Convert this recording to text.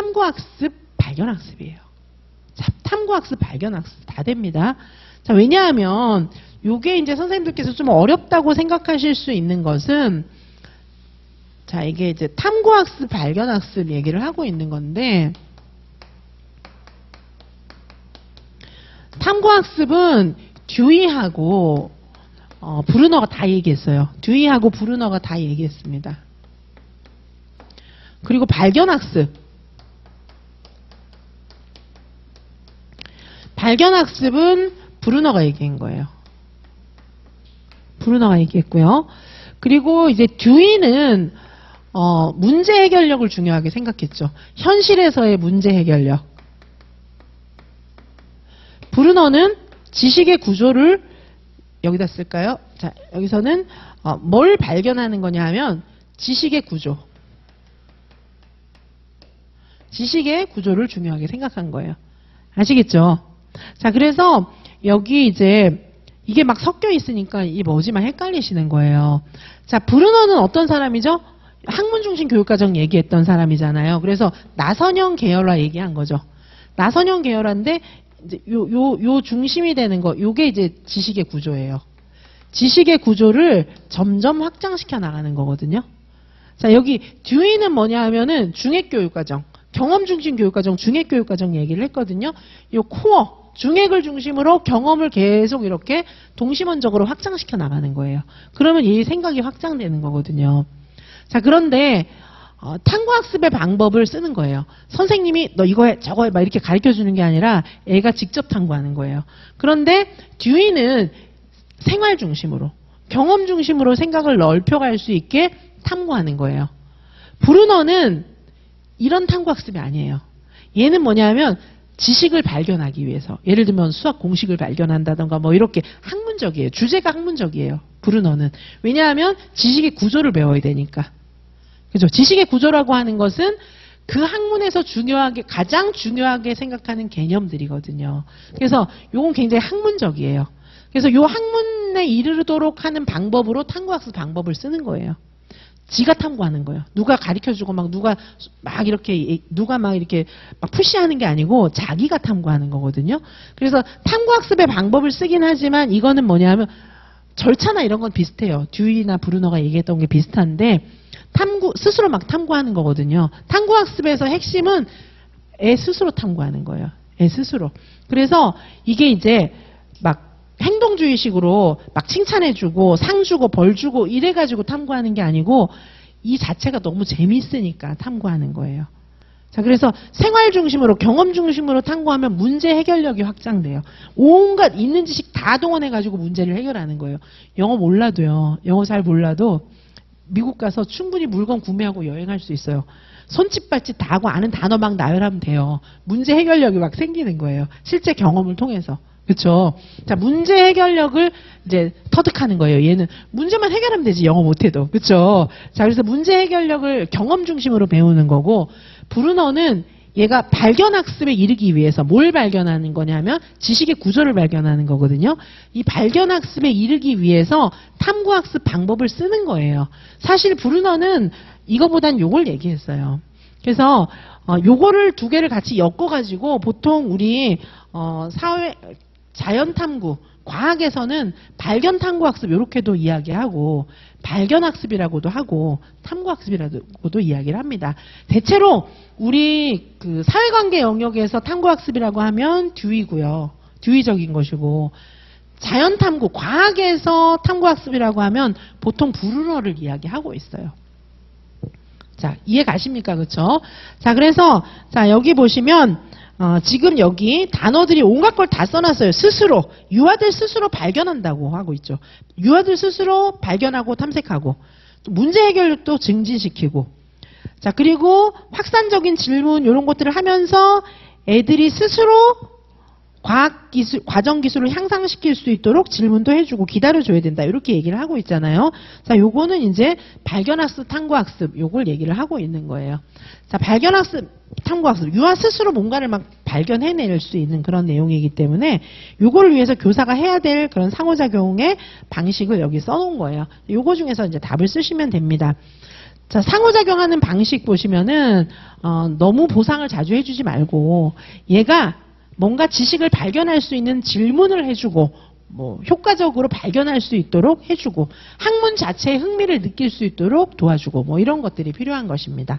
탐구학습, 발견학습이에요. 자, 탐구학습, 발견학습 다 됩니다. 자, 왜냐하면 요게 이제 선생님들께서 좀 어렵다고 생각하실 수 있는 것은 자, 이게 이제 탐구학습, 발견학습 얘기를 하고 있는 건데 탐구학습은 듀이하고 어, 브루너가 다 얘기했어요. 듀이하고 브루너가 다 얘기했습니다. 그리고 발견학습. 발견 학습은 브루너가 얘기한 거예요. 브루너가 얘기했고요. 그리고 이제 듀이는 어, 문제 해결력을 중요하게 생각했죠. 현실에서의 문제 해결력. 브루너는 지식의 구조를 여기다 쓸까요? 자, 여기서는 어, 뭘 발견하는 거냐 하면 지식의 구조. 지식의 구조를 중요하게 생각한 거예요. 아시겠죠? 자, 그래서 여기 이제 이게 막 섞여 있으니까 이 뭐지만 헷갈리시는 거예요. 자, 브루너는 어떤 사람이죠? 학문 중심 교육과정 얘기했던 사람이잖아요. 그래서 나선형 계열화 얘기한 거죠. 나선형 계열화인데 이제 요, 요, 요 중심이 되는 거, 요게 이제 지식의 구조예요. 지식의 구조를 점점 확장시켜 나가는 거거든요. 자, 여기 듀이는 뭐냐 하면은 중액교육과정, 경험 중심 교육과정, 중액교육과정 얘기를 했거든요. 요 코어, 중액을 중심으로 경험을 계속 이렇게 동심원적으로 확장시켜 나가는 거예요. 그러면 이 생각이 확장되는 거거든요. 자, 그런데 어, 탐구학습의 방법을 쓰는 거예요. 선생님이 너 이거 해, 저거 해, 막 이렇게 가르쳐 주는 게 아니라 애가 직접 탐구하는 거예요. 그런데 듀이는 생활 중심으로, 경험 중심으로 생각을 넓혀갈 수 있게 탐구하는 거예요. 브루너는 이런 탐구학습이 아니에요. 얘는 뭐냐면 지식을 발견하기 위해서 예를 들면 수학 공식을 발견한다던가 뭐 이렇게 학문적이에요. 주제가 학문적이에요. 브루너는 왜냐하면 지식의 구조를 배워야 되니까. 그죠? 지식의 구조라고 하는 것은 그 학문에서 중요하게 가장 중요하게 생각하는 개념들이거든요. 그래서 요건 굉장히 학문적이에요. 그래서 요 학문에 이르도록 하는 방법으로 탐구학습 방법을 쓰는 거예요. 지가 탐구하는 거예요. 누가 가르쳐주고 막 누가 막 이렇게 누가 막 이렇게 막 푸시하는 게 아니고 자기가 탐구하는 거거든요. 그래서 탐구학습의 방법을 쓰긴 하지만 이거는 뭐냐면 절차나 이런 건 비슷해요. 듀이나 브루너가 얘기했던 게 비슷한데 탐구 스스로 막 탐구하는 거거든요. 탐구학습에서 핵심은 애 스스로 탐구하는 거예요. 애 스스로. 그래서 이게 이제 막 행동주의식으로 막 칭찬해주고 상 주고 벌 주고 이래가지고 탐구하는 게 아니고 이 자체가 너무 재밌으니까 탐구하는 거예요. 자, 그래서 생활 중심으로 경험 중심으로 탐구하면 문제 해결력이 확장돼요. 온갖 있는 지식 다 동원해가지고 문제를 해결하는 거예요. 영어 몰라도요. 영어 잘 몰라도 미국 가서 충분히 물건 구매하고 여행할 수 있어요. 손짓 발짓 다 하고 아는 단어 막 나열하면 돼요. 문제 해결력이 막 생기는 거예요. 실제 경험을 통해서. 그렇죠. 자, 문제 해결력을 이제 터득하는 거예요. 얘는 문제만 해결하면 되지 영어 못해도. 그렇죠. 자, 그래서 문제 해결력을 경험 중심으로 배우는 거고 브루너는 얘가 발견 학습에 이르기 위해서 뭘 발견하는 거냐면 지식의 구조를 발견하는 거거든요. 이 발견 학습에 이르기 위해서 탐구 학습 방법을 쓰는 거예요. 사실 브루너는 이거보단 요걸 얘기했어요. 그래서 어, 요거를 두 개를 같이 엮어가지고 보통 우리 어, 사회 자연 탐구, 과학에서는 발견 탐구 학습 이렇게도 이야기하고 발견 학습이라고도 하고 탐구 학습이라고도 이야기를 합니다. 대체로 우리 그 사회관계 영역에서 탐구 학습이라고 하면 듀이고요. 듀이적인 것이고 자연 탐구, 과학에서 탐구 학습이라고 하면 보통 브루너를 이야기하고 있어요. 자, 이해 가십니까? 그렇죠? 자, 그래서 자, 여기 보시면 어, 지금 여기 단어들이 온갖 걸 다 써놨어요. 스스로 유아들 스스로 발견한다고 하고 있죠. 유아들 스스로 발견하고 탐색하고 문제 해결력도 증진시키고 자 그리고 확산적인 질문 이런 것들을 하면서 애들이 스스로 과학 기술, 과정 기술을 향상시킬 수 있도록 질문도 해주고 기다려줘야 된다. 이렇게 얘기를 하고 있잖아요. 자, 요거는 이제 발견학습, 탐구학습, 요걸 얘기를 하고 있는 거예요. 자, 발견학습, 탐구학습. 유아 스스로 뭔가를 막 발견해낼 수 있는 그런 내용이기 때문에 요거를 위해서 교사가 해야 될 그런 상호작용의 방식을 여기 써놓은 거예요. 요거 중에서 이제 답을 쓰시면 됩니다. 자, 상호작용하는 방식 보시면은, 어, 너무 보상을 자주 해주지 말고, 얘가 뭔가 지식을 발견할 수 있는 질문을 해주고, 뭐, 효과적으로 발견할 수 있도록 해주고, 학문 자체에 흥미를 느낄 수 있도록 도와주고, 뭐, 이런 것들이 필요한 것입니다.